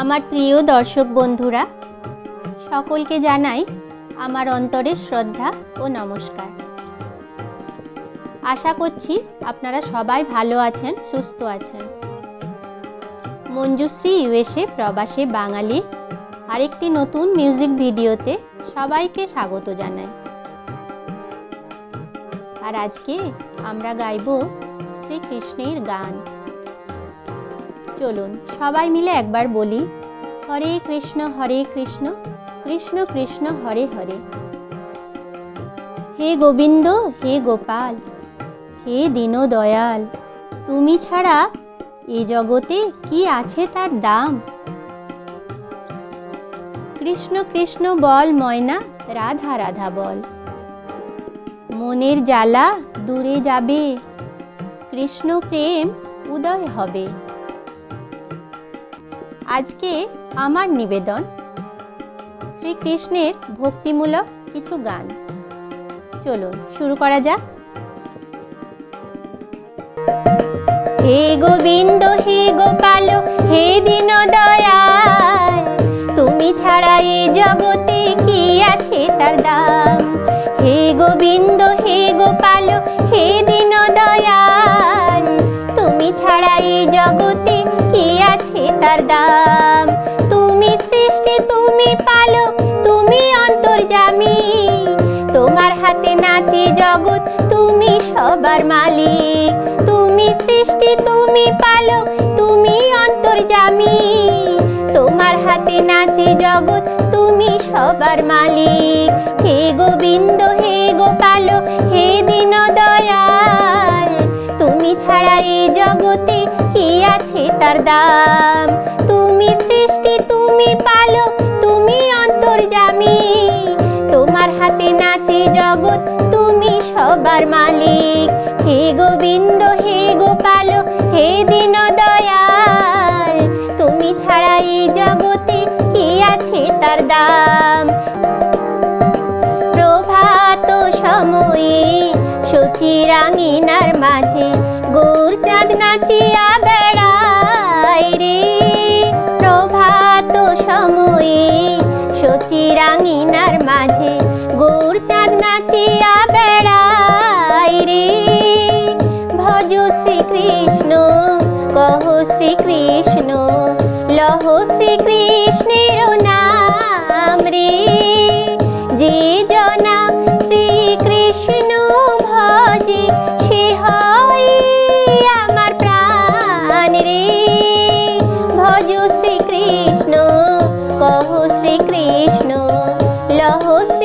আমার প্রিয় দর্শক বন্ধুরা, সকলকে জানাই আমার অন্তরের শ্রদ্ধা ও নমস্কার। আশা করছি আপনারা সবাই ভালো আছেন, সুস্থ আছেন। মঞ্জুশ্রী ইউএসএ প্রবাসী বাঙালি আরেকটি নতুন মিউজিক ভিডিওতে সবাইকে স্বাগত জানাই। আর আজকে আমরা গাইব শ্রীকৃষ্ণের গান। চলুন, সবাই মিলে একবার বলি, হরে কৃষ্ণ হরে কৃষ্ণ কৃষ্ণ কৃষ্ণ, হরে হরে। হে গোবিন্দ, হে গোপাল, হে দীনদয়াল, তুমি ছাড়া এ জগতে কি আছে তার দাম? কৃষ্ণ কৃষ্ণ, বল, ময়না, রাধা রাধা বল। মনের জ্বালা দূরে যাবে, কৃষ্ণ প্রেম উদয় হবে। আজকে আমার নিবেদন শ্রীকৃষ্ণের ভক্তিমূলক কিছু গান। চলুন, শুরু করা যাক। হে গোবিন্দ, হে গোপাল, হে দীন দয়াল তুমি ছাড়া এ জগতে কি আছে তার দাম? হে গোবিন্দ, হে গোপাল, হে দীন দয়াল তুমি ছাড়া এ জগতে কি আছে তার দাম। তুমি সৃষ্টি, তুমি পালক, তুমি অন্তর্জামী তোমার হাতে নাচে জগৎ, তুমি সবার মালিক। তুমি সৃষ্টি, তুমি পালক, তুমি অন্তর্জামী তোমার হাতে নাচে জগৎ, তুমি সবার মালিক। হে গোবিন্দ, হে গোপাল, হে দীন তুমি ছাড়া এ জগতে কি আছে তার দাম? তুমি সৃষ্টি, তুমি পালক, তুমি অন্তর্জামী তোমার হাতে নাচে জগৎ, তুমি সবার মালিক। হে গোবিন্দ, হে গোপাল, হে দীন দয়াল তুমি ছাড়া এই জগতে কি আছে তার দাম? প্রভাত সময়ে সচি রাঙিনার মাঝে গৌর চাঁদ নাচিয়া বেড়ায় রে। প্রভাত সময়ে সচি রাঙিনার মাঝে গৌর চাঁদ নাচিয়া বেড়ায় রে। ভজ শ্রীকৃষ্ণ, কহ শ্রীকৃষ্ণ, লহ শ্রীকৃষ্ণের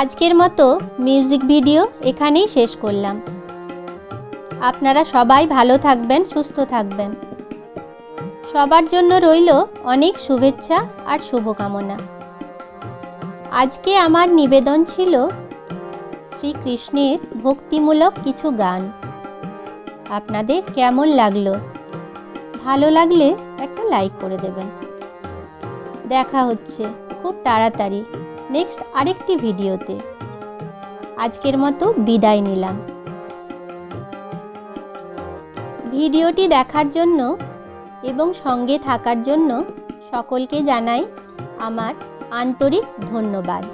আজকের মতো মিউজিক ভিডিও এখানেই শেষ করলাম। আপনারা সবাই ভালো থাকবেন, সুস্থ থাকবেন। সবার জন্য রইল অনেক শুভেচ্ছা আর শুভকামনা। আজকে আমার নিবেদন ছিল শ্রীকৃষ্ণের ভক্তিমূলক কিছু গান। আপনাদের কেমন লাগল? ভালো লাগলে একটা লাইক করে দেবেন। দেখা হচ্ছে খুব তাড়াতাড়ি। নেক্সট আরেকটি ভিডিওতে। আজকের মতো বিদায় নিলাম। ভিডিওটি দেখার জন্য এবং সঙ্গে থাকার জন্য সকলকে জানাই আমার আন্তরিক ধন্যবাদ।